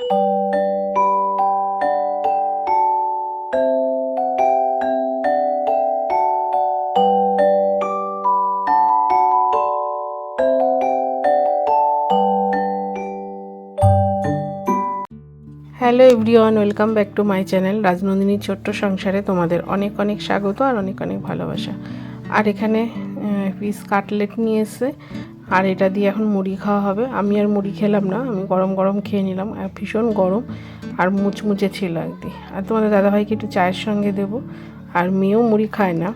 Hello everyone welcome back to my channel রাজনন্দিনীর ছোট্ট সংসারে তোমাদের অনেক অনেক স্বাগত আর অনেক অনেক ভালোবাসা। আর এখানে পিস কাটলেট নিয়ে এসে আর এটা দিয়ে এখন মুড়ি খাওয়া হবে। আমি আর মুড়ি খেলাম না, আমি গরম গরম খেয়ে নিলাম। আর ভীষণ গরম আর মুচমুচে ছিল একদি আর তোমাদের দাদাভাইকে একটু চায়ের সঙ্গে দেবো। আর মেয়েও মুড়ি খায় না।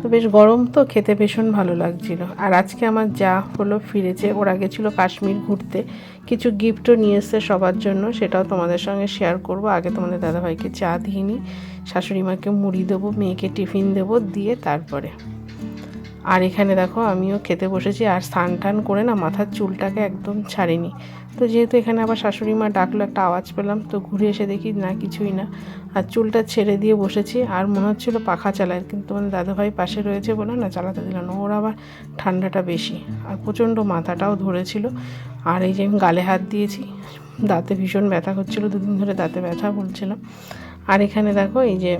তো বেশ গরম তো, খেতে ভীষণ ভালো লাগছিল। আর আজকে আমার যা হলো ফিরেছে, ওরা গেছিল কাশ্মীর ঘুরতে। কিছু গিফটও নিয়ে এসছে সবার জন্য, সেটাও তোমাদের সঙ্গে শেয়ার করব। আগে তোমাদের দাদাভাইকে চা দিয়ে নিই শাশুড়ি মাকে মুড়ি দেবো, মেয়েকে টিফিন দেবো, দিয়ে তারপরে। আর এখানে দেখো আমিও খেতে বসেছি আর স্নান টান করে না মাথার চুলটাকে একদম ছাড়িনি। তো যেহেতু এখানে আবার শাশুড়ি মা ডাকলো, একটা আওয়াজ পেলাম, তো ঘুরে এসে দেখি না, কিছুই না। আর চুলটা ছেড়ে দিয়ে বসেছি, আর মনে হচ্ছিল পাখা চালায়, কিন্তু মানে দাদাভাই পাশে রয়েছে বলে না চালাতে দিল না। ওর আবার ঠান্ডাটা বেশি, আর প্রচণ্ড মাথাটাও ধরেছিল। আর এই যে আমি গালে হাত দিয়েছি, দাঁতে ভীষণ ব্যথা করছিল দুদিন ধরে দাঁতে ব্যথা বলছিলাম। আর এখানে দেখো এই যে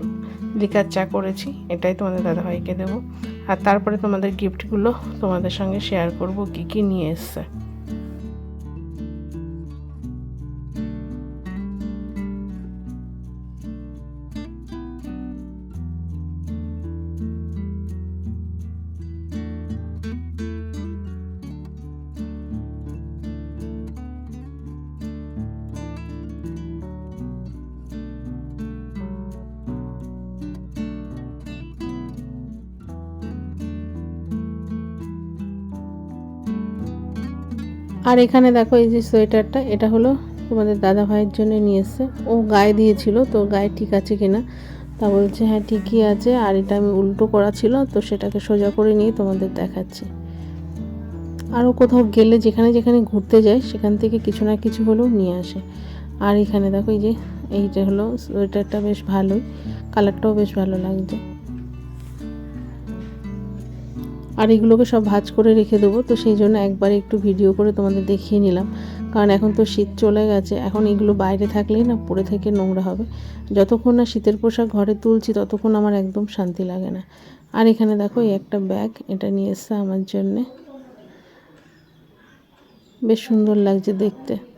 লিকার চা করেছি, এটাই তোমাদের দাদাভাইকে দেবো। আর তারপরে তোমাদের গিফটগুলো তোমাদের সঙ্গে শেয়ার করব কি কি নিয়ে এসছে। আর এখানে দেখো এই যে সোয়েটারটা, এটা হলো তোমাদের দাদা ভাইয়ের জন্য নিয়ে এসছে। ও গায়ে দিয়েছিল, তো গায়ে ঠিক আছে কিনা তা বলছে হ্যাঁ ঠিকই আছে। আর এটা আমি উল্টো করা ছিল, তো সেটাকে সোজা করে নিয়ে তোমাদের দেখাচ্ছি। আরও কোথাও গেলে যেখানে যেখানে ঘুরতে যায়, সেখান থেকে কিছু না কিছু হলেও নিয়ে আসে। আর এখানে দেখো এই যে, এইটা হলো সোয়েটারটা বেশ ভালোই, কালারটাও বেশ ভালো লাগছে। আর এগুলোকে সব ভাজ করে রেখে দেবো। তো সেই জন্য একবার একটু ভিডিও করে তোমাদের দেখিয়ে নিলাম। কারণ এখন তো শীত চলে গেছে। এখন এগুলো বাইরে থাকলেই না পরে থেকে নোংরা হবে। যতক্ষণ না শীতের পোশাক ঘরে তুলছি, ততক্ষণ আমার একদম শান্তি লাগে না। আর এখানে দেখো, এই একটা ব্যাগ, এটা নিয়ে এসছে আমার জন্যে। বেশ সুন্দর লাগছে দেখতে।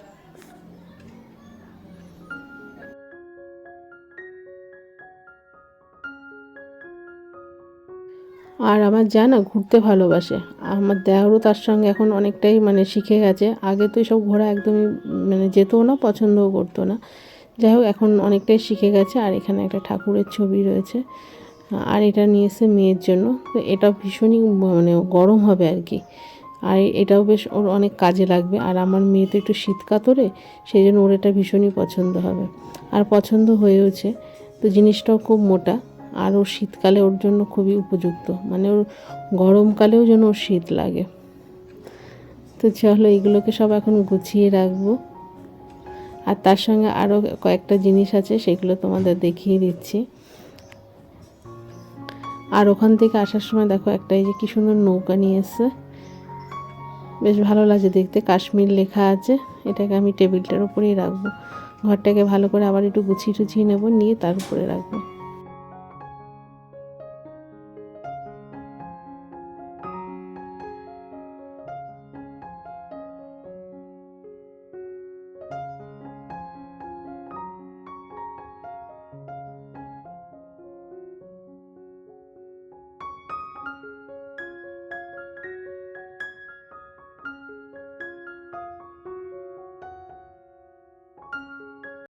আর আমার যা না ঘুরতে ভালোবাসে। আমার দেহরও তার সঙ্গে এখন অনেকটাই মানে শিখে গেছে। আগে তো সব ঘোরা একদমই মানে যেতও না, পছন্দও করতো না। যাই হোক, এখন অনেকটাই শিখে গেছে। আর এখানে একটা ঠাকুরের ছবি রয়েছে। আর এটা নিয়ে এসে মেয়ের জন্য। তো এটা ভীষণই মানে গরম হবে আর কি। আর এটাও বেশ ওর অনেক কাজে লাগবে। আর আমার মেয়ে তো একটু শীত কাতরে, সেই জন্য ওর এটা ভীষণই পছন্দ হবে। আর পছন্দ হয়েওছে। তো জিনিসটাও খুব মোটা। আর ওর শীতকালে ওর জন্য খুবই উপযুক্ত। মানে ওর গরমকালেও যেন ওর শীত লাগে। তো চলো এগুলোকে সব এখন গুছিয়ে রাখব। আর তার সঙ্গে আরও কয়েকটা জিনিস আছে, সেগুলো তোমাদের দেখিয়ে দিচ্ছি। আর ওখান থেকে আসার সময় দেখো একটা এই যে কী সুন্দর নৌকা নিয়ে এসছে। বেশ ভালো লাগছে দেখতে। কাশ্মীর লেখা আছে, এটাকে আমি টেবিলটার উপরেই রাখব। ঘরটাকে ভালো করে আবার একটু গুছিয়ে টুছিয়ে নেব, নিয়ে তার উপরে রাখব।